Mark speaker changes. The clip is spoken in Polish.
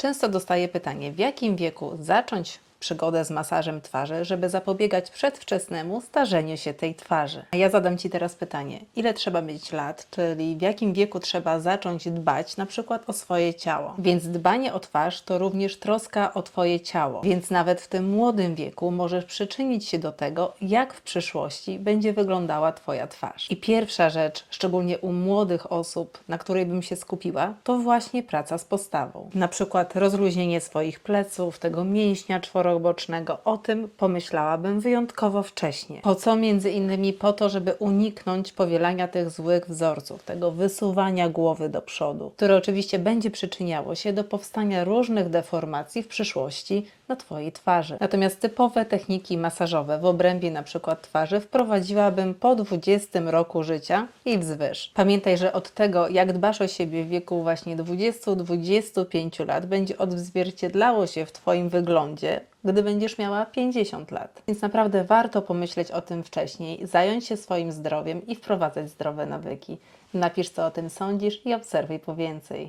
Speaker 1: Często dostaję pytanie, w jakim wieku zacząć przygodę z masażem twarzy, żeby zapobiegać przedwczesnemu starzeniu się tej twarzy. A ja zadam Ci teraz pytanie, ile trzeba mieć lat, czyli w jakim wieku trzeba zacząć dbać na przykład o swoje ciało. Więc dbanie o twarz to również troska o Twoje ciało, więc nawet w tym młodym wieku możesz przyczynić się do tego, jak w przyszłości będzie wyglądała Twoja twarz. I pierwsza rzecz, szczególnie u młodych osób, na której bym się skupiła, to właśnie praca z postawą. Na przykład rozluźnienie swoich pleców, tego mięśnia O tym pomyślałabym wyjątkowo wcześnie. Po co? Między innymi po to, żeby uniknąć powielania tych złych wzorców, tego wysuwania głowy do przodu, które oczywiście będzie przyczyniało się do powstania różnych deformacji w przyszłości na Twojej twarzy. Natomiast typowe techniki masażowe w obrębie przykład twarzy wprowadziłabym po 20 roku życia i wzwyż. Pamiętaj, że od tego, jak dbasz o siebie w wieku właśnie 20-25 lat, będzie odzwierciedlało się w Twoim wyglądzie, gdy będziesz miała 50 lat. Więc naprawdę warto pomyśleć o tym wcześniej, zająć się swoim zdrowiem i wprowadzać zdrowe nawyki. Napisz, co o tym sądzisz i obserwuj po więcej.